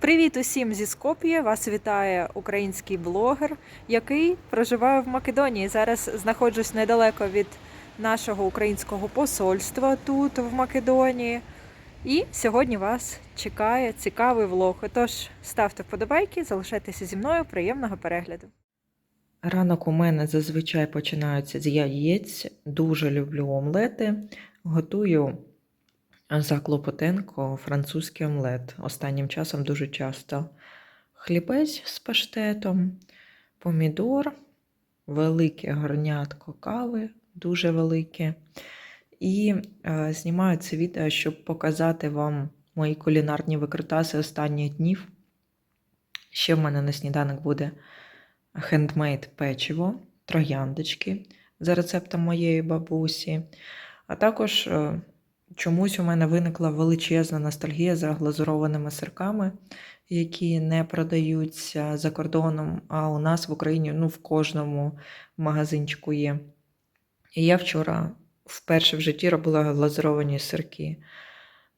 Привіт усім зі Скоп'є! Вас вітає український блогер, який проживає в Македонії. Зараз знаходжусь недалеко від нашого українського посольства тут, в Македонії. І сьогодні вас чекає цікавий влог. Тож ставте вподобайки, залишайтеся зі мною. Приємного перегляду. Ранок у мене зазвичай починається з яєць. Дуже люблю омлети. Готую за Клопотенко французький омлет. Останнім часом дуже часто. Хлібець з паштетом, помідор, велике горнятко кави, дуже велике. І е, знімаю це відео, щоб показати вам мої кулінарні викрутаси останніх днів. Ще в мене на сніданок буде хендмейд печиво, трояндочки за рецептом моєї бабусі. А також е, чомусь у мене виникла величезна ностальгія за глазурованими сирками, які не продаються за кордоном, а у нас в Україні ну, в кожному магазинчику є. І я вчора вперше в житті робила глазуровані сирки.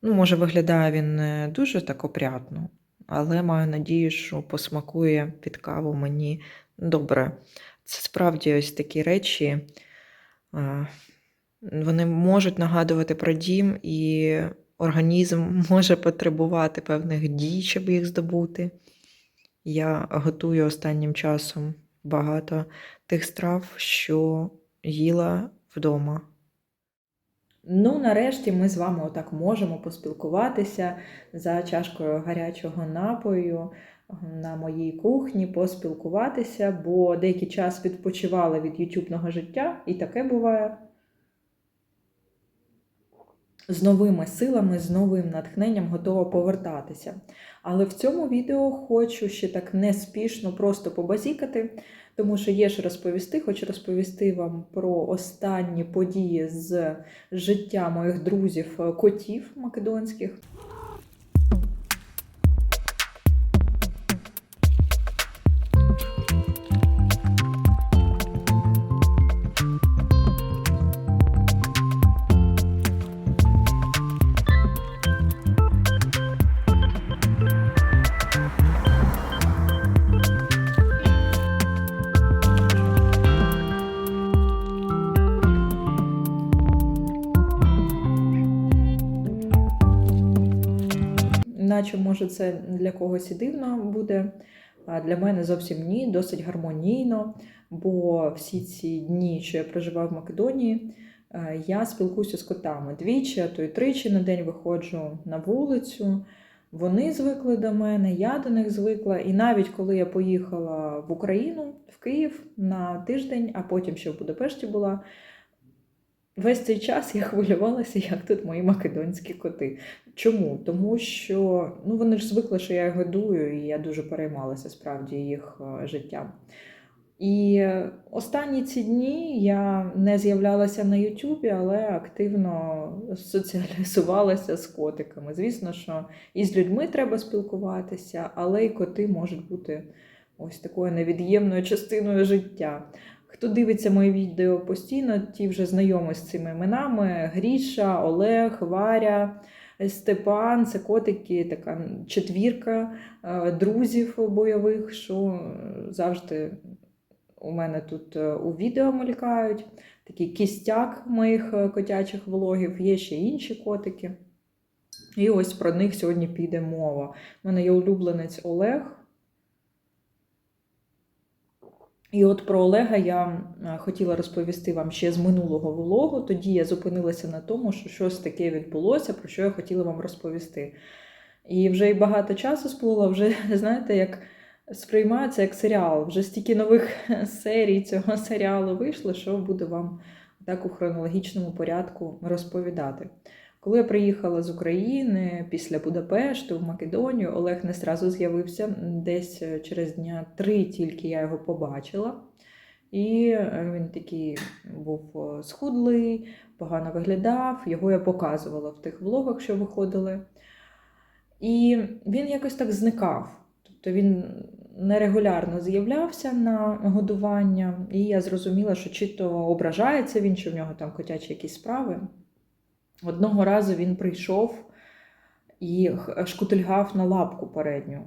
Ну, може, виглядає він не дуже так опрятно, але маю надію, що посмакує під каву мені добре. Це справді ось такі речі. Вони можуть нагадувати про дім, і організм може потребувати певних дій, щоб їх здобути. Я готую останнім часом багато тих страв, що їла вдома. Ну, нарешті ми з вами отак можемо поспілкуватися за чашкою гарячого напою на моїй кухні, поспілкуватися, бо деякий час відпочивала від ютубного життя, і таке буває. З новими силами, з новим натхненням готова повертатися. Але в цьому відео хочу ще так неспішно просто побазікати, тому що є ж розповісти. Хочу розповісти вам про останні події з життя моїх друзів е, котів македонських. Наче, може, це для когось і дивно буде. А для мене зовсім ні, досить гармонійно, бо всі ці дні, що я проживав в Македонії, е, я спілкуюся з котами двічі, а то й тричі на день виходжу на вулицю. Вони звикли до мене, я до них звикла. І навіть коли я поїхала в Україну, в Київ на тиждень, а потім ще в Будапешті була, весь цей час я хвилювалася, як тут мої македонські коти. Чому? Тому що ну, вони ж звикли, що я їх годую, і я дуже переймалася справді їх е, життям. І останні ці дні я не з'являлася на Ютубі, але активно соціалізувалася з котиками. Звісно, що і з людьми треба спілкуватися, але й коти можуть бути ось такою невід'ємною частиною життя. Хто дивиться мої відео постійно, ті вже знайомі з цими іменами: Гріша, Олег, Варя. Степан, це котики, така четвірка е, друзів бойових, що завжди у мене тут е, у відео мелькають. Такий кістяк моїх е, котячих влогів, є ще інші котики. І ось про них сьогодні піде мова. У мене є улюбленець Олег. І от про Олега я хотіла розповісти вам ще з минулого влогу. Тоді я зупинилася на тому, що щось таке відбулося, про що я хотіла вам розповісти. І вже і багато часу сплуло, вже, знаєте, як сприймається як серіал. Вже стільки нових серій цього серіалу вийшло, що буду вам так у хронологічному порядку розповідати. Коли я приїхала з України після Будапешту в Македонію, Олег не зразу з'явився десь через дня три, тільки я його побачила. І він такий був схудлий, погано виглядав, його я показувала в тих влогах, що виходили. І він якось так зникав. Тобто він нерегулярно з'являвся на годування, і я зрозуміла, що чи то ображається він, чи в нього там котячі якісь справи. Одного разу він прийшов і шкутильгав на лапку передню.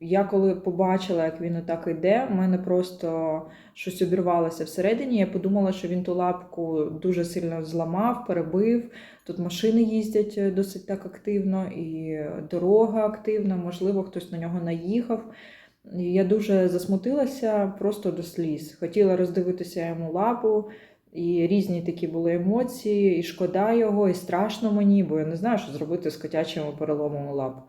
Я коли побачила, як він отак йде, в мене просто щось обірвалося всередині. Я подумала, що він ту лапку дуже сильно зламав, перебив. Тут машини їздять е, досить так активно, і дорога активна, можливо, хтось на нього наїхав. Я дуже засмутилася просто до сліз. Хотіла роздивитися йому лапу, і різні такі були емоції, і шкода його, і страшно мені, бо я не знаю, що зробити з котячими переломами лап.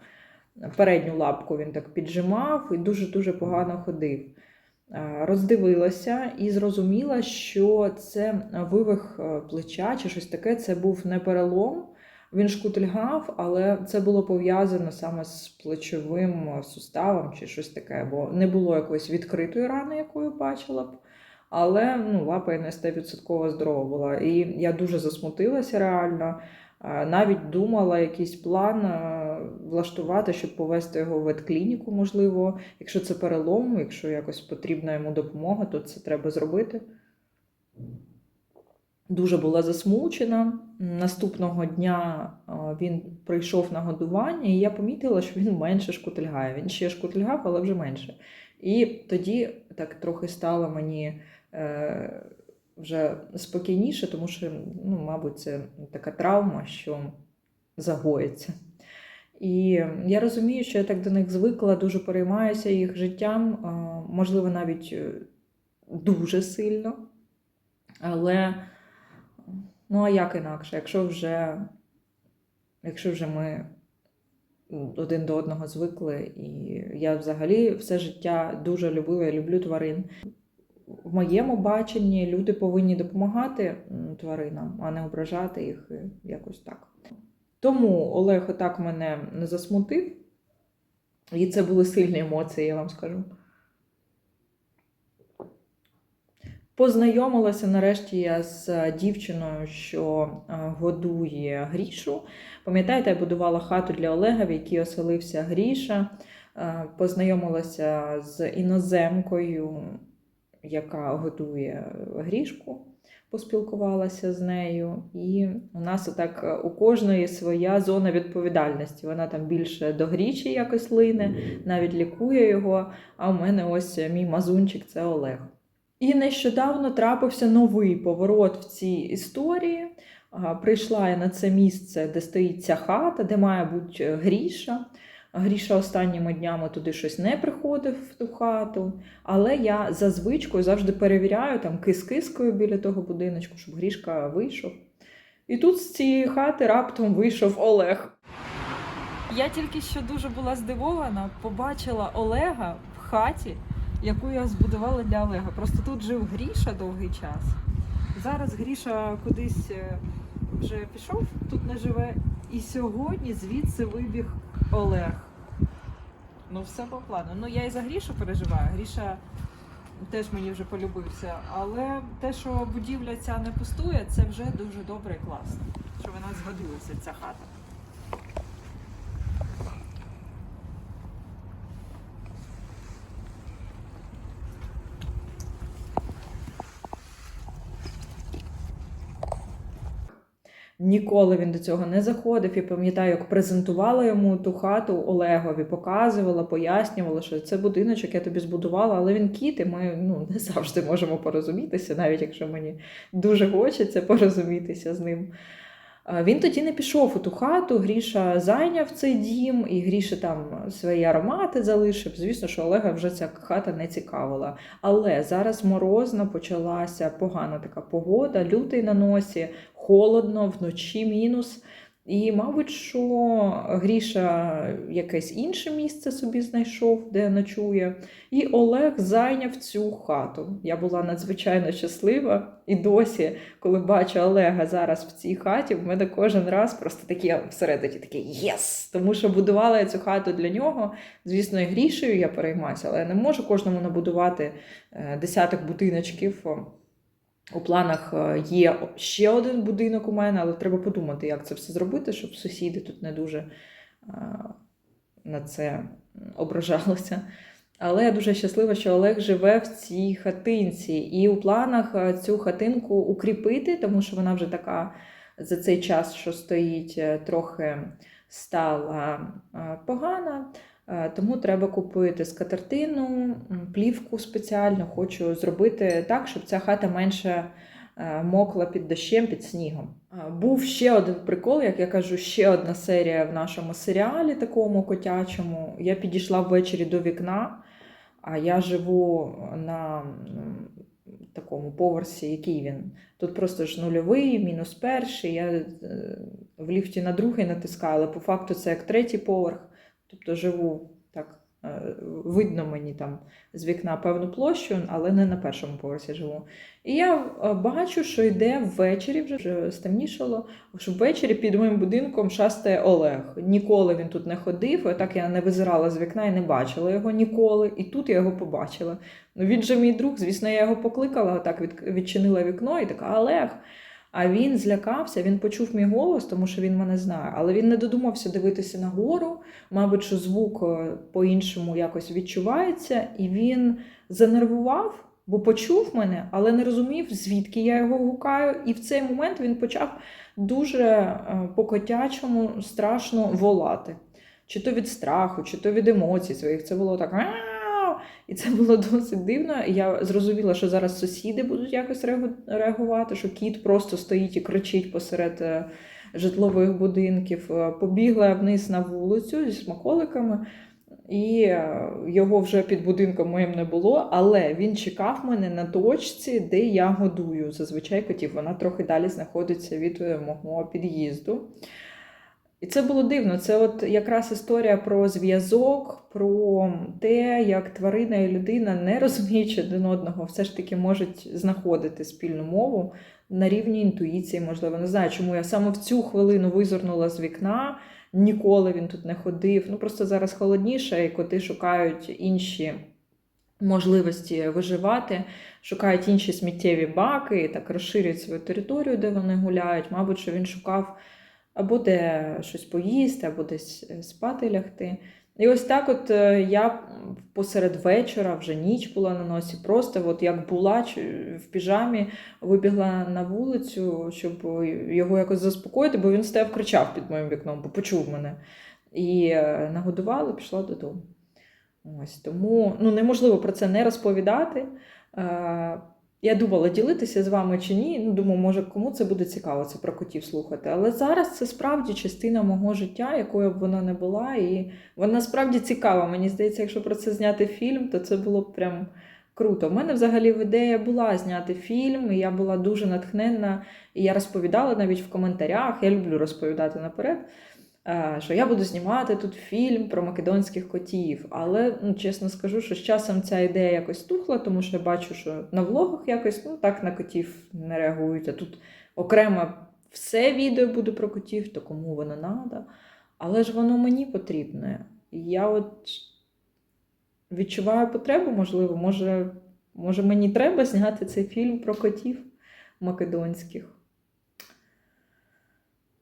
Передню лапку він так піджимав і дуже-дуже погано ходив. Роздивилася і зрозуміла, що це вивих е, плеча чи щось таке. Це був не перелом. Він шкутильгав, але це було пов'язано саме з плечовим е, суставом чи щось таке, бо не було якоїсь відкритої рани, якою бачила б. Але ну, лапа не 100% здорова була. І я дуже засмутилася реально. Навіть думала якийсь план влаштувати, щоб повести його в ветклініку, можливо. Якщо це перелом, якщо якось потрібна йому допомога, то це треба зробити. Дуже була засмучена. Наступного дня він прийшов на годування, і я помітила, що він менше шкутильгає. Він ще шкутильгав, але вже менше. І тоді так трохи стало мені вже спокійніше, тому що, ну, мабуть, це така травма, що загоїться. І я розумію, що я так до них звикла, дуже переймаюся їх життям, е, можливо, навіть е, дуже сильно. Але ну а як інакше, якщо вже, якщо вже ми один до одного звикли, і я взагалі все життя дуже любила, я люблю тварин. В моєму баченні люди повинні допомагати тваринам, а не ображати їх якось так. Тому Олег отак мене не засмутив, і це були сильні емоції, я вам скажу. Познайомилася нарешті я з е, дівчиною, що е, годує Грішу. Пам'ятаєте, я будувала хату для Олега, в якій оселився Гріша. Е, Познайомилася з іноземкою, яка годує Грішку, поспілкувалася з нею. І у нас отак е, у кожної своя зона відповідальності. Вона там більше до Гріші якось лине, навіть лікує його. А у мене ось мій мазунчик це Олег. І нещодавно трапився новий поворот в цій історії. Прийшла я на це місце, де стоїть ця хата, де має бути е, Гріша. Гріша останніми днями туди щось не приходив в ту хату. Але я за звичкою завжди перевіряю там кис-кискою біля того будиночку, щоб Грішка вийшов. І тут з цієї хати раптом вийшов Олег. Я тільки що дуже була здивована, побачила Олега в хаті, яку я збудувала для Олега. Просто тут жив Гріша довгий час. Зараз Гріша кудись е, вже пішов, тут не живе. І сьогодні звідси вибіг Олег. Ну, все по плану. Ну, я і за Грішу переживаю. Гріша теж мені вже полюбився. Але те, що будівля ця не пустує, це вже дуже добре і класно. Що вона згодилася, ця хата. Ніколи він до цього не заходив. Я пам'ятаю, як презентувала йому ту хату Олегові, показувала, пояснювала, що це будиночок, я тобі збудувала, але він кіт, і ми ну, не завжди можемо порозумітися, навіть якщо мені дуже хочеться порозумітися з ним. Він тоді не пішов у ту хату, Гріша зайняв цей дім, і Гріша там свої аромати залишив. Звісно, що Олега вже ця хата не цікавила. Але зараз морозно почалася погана така погода, лютий на носі, холодно, вночі мінус. І, мабуть, що Гріша якесь інше місце собі знайшов, де ночує. І Олег зайняв цю хату. Я була надзвичайно щаслива. І досі, коли бачу Олега зараз в цій хаті, в мене кожен раз просто такі всередині таке єс! Тому що будувала я цю хату для нього. Звісно, і грішею я переймаюся, але я не можу кожному набудувати е, десяток будиночків. У планах е, є ще один будинок у мене, але треба подумати, як це все зробити, щоб сусіди тут не дуже е, на це ображалися. Але я дуже щаслива, що Олег живе в цій хатинці, і у планах е, цю хатинку укріпити, тому що вона вже така за цей час, що стоїть, трохи стала погана. Е, Тому треба купити скатертину, плівку спеціальну. Хочу зробити так, щоб ця хата менше е, мокла під дощем, під снігом. Е, Був ще один прикол, як я кажу, ще одна серія в нашому серіалі, такому котячому. Я підійшла ввечері до вікна, а я живу на такому поверсі, який він. Тут просто ж нульовий, мінус перший. Я в ліфті на другий натискаю, але по факту це як третій поверх. Тобто живу так, е, видно мені там з вікна певну площу, але не на першому поверсі живу. І я е, бачу, що йде ввечері, вже, стемнішало, що ввечері під моїм будинком шастає Олег. Ніколи він тут не ходив, і так я не визирала з вікна і не бачила його ніколи. І тут я його побачила. Ну він же мій друг, звісно, я його покликала, так від, відчинила вікно і така Олег. А він злякався, він почув мій голос, тому що він мене знає, але він не додумався дивитися нагору. Мабуть, що звук е, по-іншому якось відчувається, і він занервував, бо почув мене, але не розумів, звідки я його гукаю. І в цей момент він почав дуже е, по-котячому страшно волати. Чи то від страху, чи то від емоцій своїх. Це було так. І це було досить дивно. Я зрозуміла, що зараз сусіди будуть якось реагувати, що кіт просто стоїть і кричить посеред е, житлових будинків. Е, Побігла вниз на вулицю зі смаколиками, і е, його вже під будинком моїм не було, але він чекав мене на точці, де я годую. Зазвичай котів. Вона трохи далі знаходиться від мого під'їзду. І це було дивно. Це от якраз історія про зв'язок, про те, як тварина і людина, не розуміючи один одного, все ж таки можуть знаходити спільну мову на рівні інтуїції, можливо. Не знаю, чому я саме в цю хвилину визирнула з вікна. Ніколи він тут не ходив. Ну просто зараз холодніше, і коти шукають інші можливості виживати, шукають інші сміттєві баки так розширюють свою територію, де вони гуляють. Мабуть, що він шукав або де щось поїсти, або десь е, спати лягти. І ось так, от е, я посеред вечора, вже ніч була на носі, просто от як була в піжамі, вибігла на вулицю, щоб його якось заспокоїти, бо він стояв, кричав під моїм вікном, бо почув мене. І е, нагодувала, пішла додому. Ось тому ну, неможливо про це не розповідати. Я думала, ділитися з вами чи ні. Ну, думаю, може, кому це буде цікаво, це про котів слухати. Але зараз це справді частина мого життя, якою б вона не була. І вона справді цікава. Мені здається, якщо про це зняти фільм, то це було б прям круто. У мене взагалі ідея була зняти фільм, і я була дуже натхненна. І я розповідала навіть в коментарях. Я люблю розповідати наперед. Е, Що я буду знімати тут фільм про македонських котів. Але ну, чесно скажу, що з часом ця ідея якось тухла, тому що я бачу, що на влогах якось ну, так на котів не реагують. А тут окремо все відео буде про котів, то кому воно треба. Але ж воно мені потрібне. Я от відчуваю потребу, можливо, може, може мені треба зняти цей фільм про котів македонських.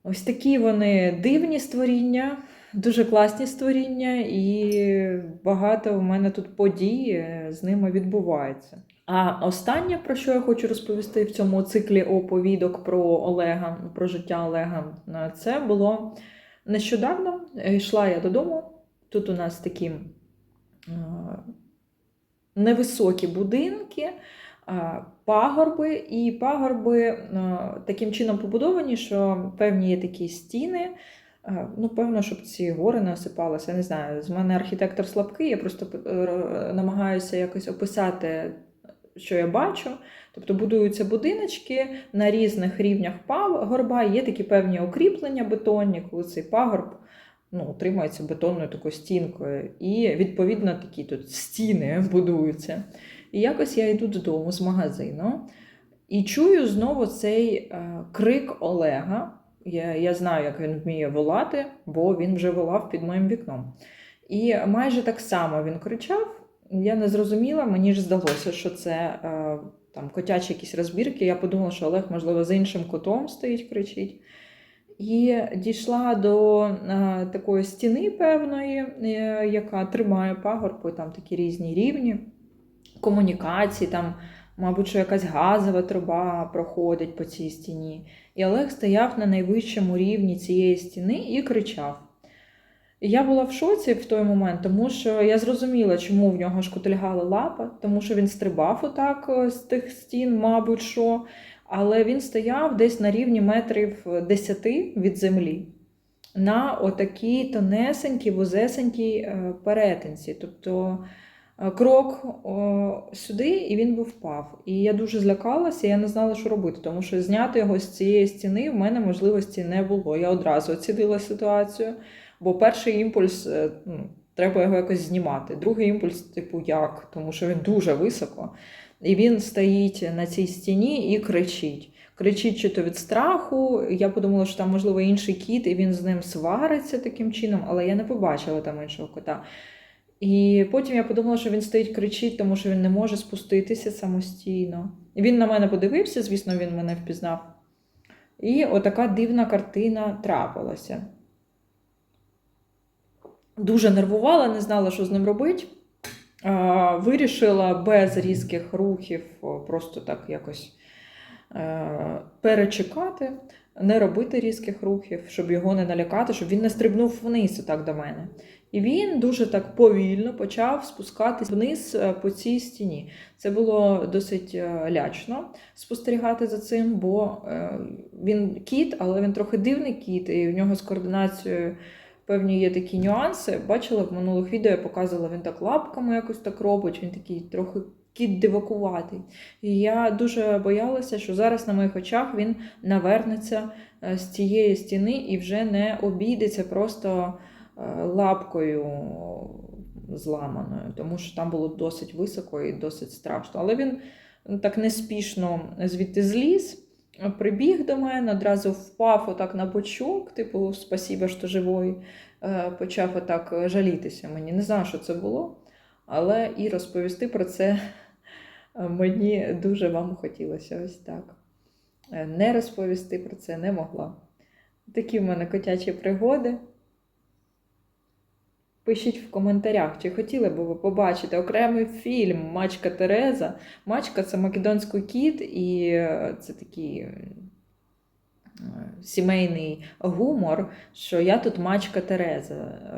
Ось такі вони дивні створіння, дуже класні створіння, і багато в мене тут подій е, з ними відбувається. А останнє, про що я хочу розповісти в цьому циклі оповідок про Олега, про життя Олега, е, це було нещодавно. Йшла я додому. Тут у нас такі е, невисокі будинки, пагорби, і пагорби е, таким чином побудовані, що певні є такі стіни. Е, Ну, певно, щоб ці гори не осипалися. Не знаю. З мене архітектор слабкий, я просто е, намагаюся якось описати, що я бачу. Тобто будуються будиночки на різних рівнях пагорба, є такі певні укріплення бетонні, коли цей пагорб ну, утримується бетонною такою стінкою. І, відповідно, такі тут стіни будуються. І якось я йду додому з магазину і чую знову цей е, крик Олега. Я, я знаю, як він вміє волати, бо він вже волав під моїм вікном. І майже так само він кричав. Я не зрозуміла, мені ж здалося, що це е, там котячі якісь розбірки. Я подумала, що Олег, можливо, за іншим котом стоїть, кричить. І дійшла до е, такої стіни певної, е, яка тримає пагорб, там такі різні рівні комунікації, там, мабуть, що якась газова труба проходить по цій стіні. І Олег стояв на найвищому рівні цієї стіни і кричав. Я була в шоці в той момент, тому що я зрозуміла, чому в нього шкутильгала лапа, тому що він стрибав отак е, з тих стін, мабуть, що. Але він стояв десь на рівні метрів 10 від землі на отакій тонесенькій, вузесенькій е, перетинці. Тобто е, крок сюди, і він би впав. І я дуже злякалася, я не знала, що робити, тому що зняти його з цієї стіни в мене можливості не було. Я одразу оцінила ситуацію, бо перший імпульс е, ну, треба його якось знімати. Другий імпульс, типу, як? Тому що він дуже високо. І він стоїть на цій стіні і кричить. Кричить чи то від страху. Я подумала, що там, можливо, інший кіт, і він з ним свариться таким чином, але я не побачила там іншого кота. І потім я подумала, що він стоїть, кричить, тому що він не може спуститися самостійно. Він на мене подивився, звісно, він мене впізнав. І отака дивна картина трапилася. Дуже нервувала, не знала, що з ним робити. Вирішила без різких рухів просто так якось е, перечекати, не робити різких рухів, щоб його не налякати, щоб він не стрибнув вниз отак до мене. І він дуже так повільно почав спускатись вниз е, по цій стіні. Це було досить е, лячно спостерігати за цим, бо він кіт, але він трохи дивний кіт, і в нього з координацією певні є такі нюанси. Бачила в минулих відео, я показувала, він так лапками якось так робить, він такий трохи кіт дивакуватий. І я дуже боялася, що зараз на моїх очах він навернеться е, з цієї стіни і вже не обійдеться просто е, лапкою зламаною, тому що там було досить високо і досить страшно. Але він так неспішно звідти зліз. Прибіг до мене, одразу впав отак на бочок, типу, спасіба, що живий, Е, почав отак жалітися мені. Не знаю, що це було, але і розповісти про це мені дуже вам хотілося ось так. Е, Не розповісти про це не могла. Такі в мене котячі пригоди. Пишіть в коментарях, чи хотіли б ви побачити окремий фільм Мачка Тереза. Мачка це македонський кіт, і е, це такий сімейний гумор, що я тут мачка Тереза. Е,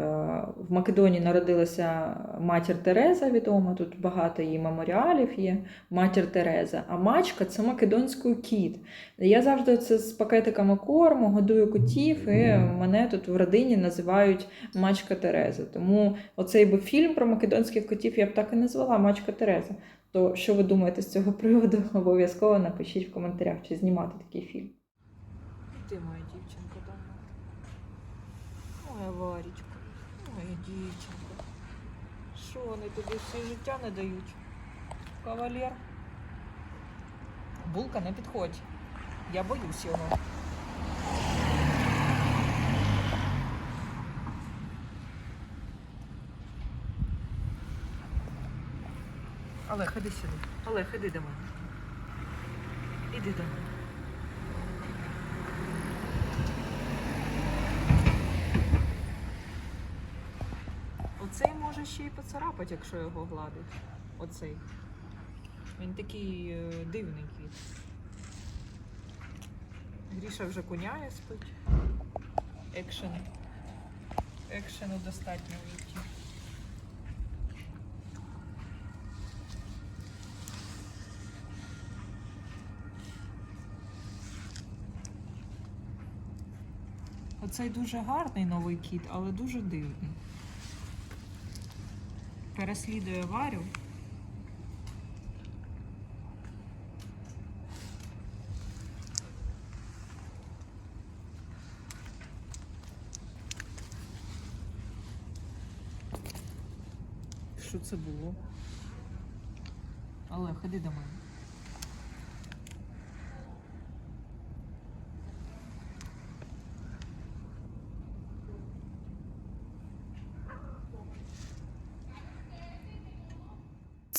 В Македонії народилася матір Тереза, відома, тут багато її меморіалів є, матір Тереза. А мачка це македонський кіт. Я завжди це з пакетиками корму, годую котів, і мене тут в родині називають Мачка Тереза. Тому оцей би фільм про македонських котів я б так і назвала Мачка Тереза. То що ви думаєте з цього приводу? Обов'язково напишіть в коментарях, чи знімати такий фільм. Ти моя дівчинка дома. Моя Варічка, моя дівчинка. Що вони тобі все життя не дають? Кавалер. Булка не підходь. Я боюсь його. Олег, іди сюди. Олег, іди до мене. Іди до мене. Оцей може ще й поцарапати, якщо його гладить. Оцей. Він такий е, дивний кіт. Гріша вже куняє спить. Екшен. Екшену достатньо в житті. Оцей дуже гарний новий кіт, але дуже дивний. Переслідує Варю. Що це було? Але ходи до мене.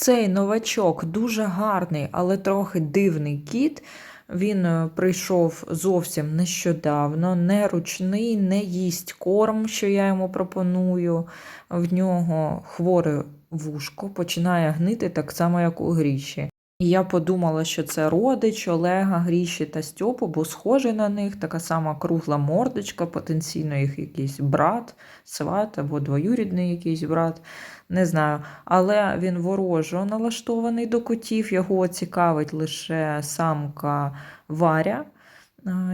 Цей новачок дуже гарний, але трохи дивний кіт. Він е, прийшов зовсім нещодавно, не ручний, не їсть корм, що я йому пропоную. В нього хворе вушко починає гнити так само, як у гріші. І я подумала, що це родич Олега, Гріші та Стьопу, бо схожий на них, така сама кругла мордочка, потенційно їх якийсь брат, сват або двоюрідний якийсь брат, не знаю. Але він ворожо налаштований до котів, його цікавить лише самка Варя,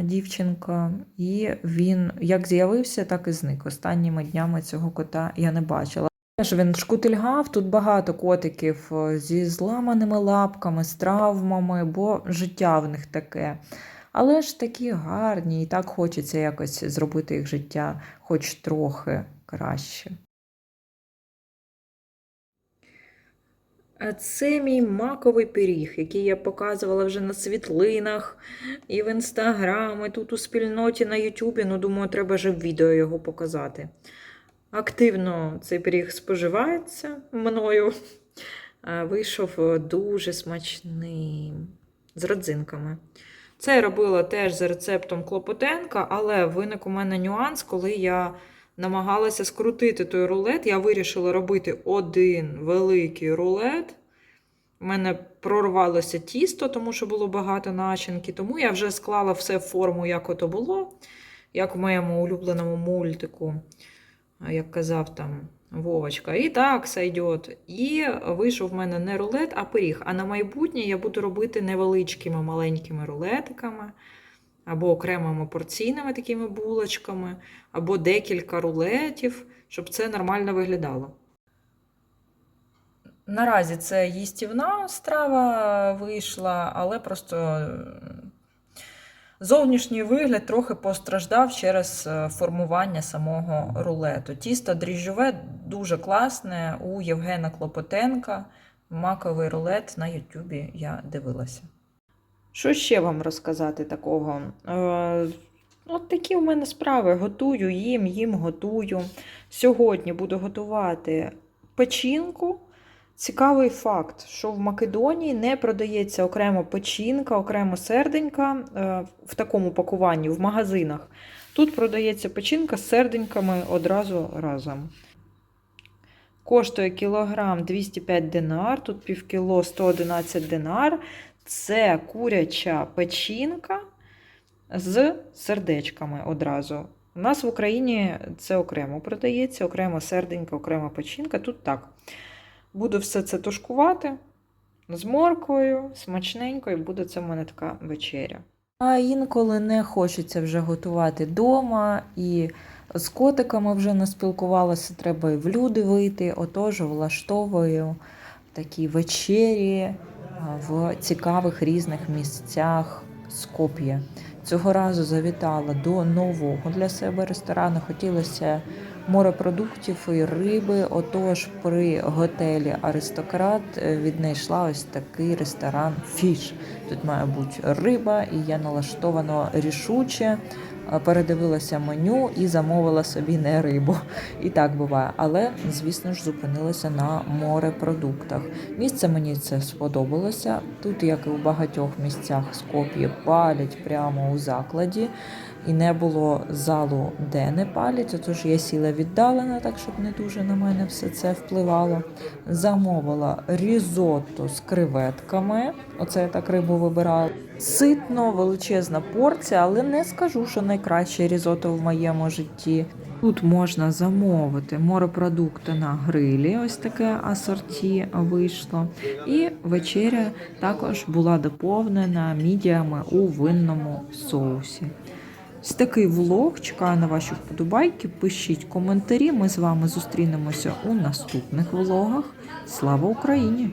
дівчинка. І він як з'явився, так і зник. Останніми днями цього кота я не бачила. Теж він шкутильгав, тут багато котиків е, зі зламаними лапками, з травмами, бо життя в них таке. Але ж такі гарні, і так хочеться якось зробити їх життя хоч трохи краще. Це мій маковий пиріг, який я показувала вже на світлинах і в інстаграм, і тут у спільноті на Ютубі. Ну, думаю, треба же в відео його показати. Активно цей пиріг споживається мною. Вийшов е, дуже смачним з родзинками. Це я робила теж за рецептом Клопотенка, але виник у мене нюанс, коли я намагалася скрутити той рулет. Я вирішила робити один великий рулет. У мене прорвалося тісто, тому що було багато начинки. Тому я вже склала все в форму, як ото було, як в моєму улюбленому мультику, як казав там Вовочка. І так сойдет. І вийшов в мене не рулет, а пиріг. А на майбутнє я буду робити невеличкими маленькими рулетиками, або окремими порційними такими булочками, або декілька рулетів, щоб це нормально виглядало. Наразі це їстівна страва вийшла, але просто зовнішній вигляд трохи постраждав через е, формування самого рулету. Тісто дріжджове дуже класне у Євгена Клопотенка. Маковий рулет на Ютубі я дивилася. Що ще вам розказати такого? Е, от такі в мене справи. Готую їм, їм готую. Сьогодні буду готувати печінку. Цікавий факт, що в Македонії не продається окремо печінка, окремо серденька е, в такому пакуванні в магазинах. Тут продається печінка з серденьками одразу разом. Коштує кілограм 205 динар, тут півкіло 111 динар. Це куряча печінка з сердечками одразу. У нас в Україні це окремо продається, окремо серденька, окремо печінка. Тут так. Буду все це тушкувати з морквою, смачненько, і буде це в мене така вечеря. А інколи не хочеться вже готувати вдома, і з котиками вже не спілкувалася, треба і в люди вийти. Отож, влаштовую такі вечері в цікавих різних місцях Скоп'є. Цього разу завітала до нового для себе ресторану. Хотілося морепродуктів і риби. Отож, при готелі Аристократ віднайшла ось такий ресторан Фіш. Тут має бути риба, і я налаштовано рішуче е, передивилася меню і замовила собі не рибу. І так буває. Але, звісно ж, зупинилася на морепродуктах. Місце мені це сподобалося. Тут, як і у багатьох місцях Скоп'є, палять прямо у закладі. І не було залу, де не палять, отож я сіла віддалена, так щоб не дуже на мене все це впливало. Замовила різотто з креветками. Оце я так рибу вибирала. Ситно, величезна порція, але не скажу, що найкраще різото в моєму житті. Тут можна замовити морепродукти на грилі, ось таке асорті вийшло. І вечеря також була доповнена мідіями у винному соусі. Ось такий влог. Чекаю на ваші вподобайки. Пишіть коментарі. Ми з вами зустрінемося у наступних влогах. Слава Україні!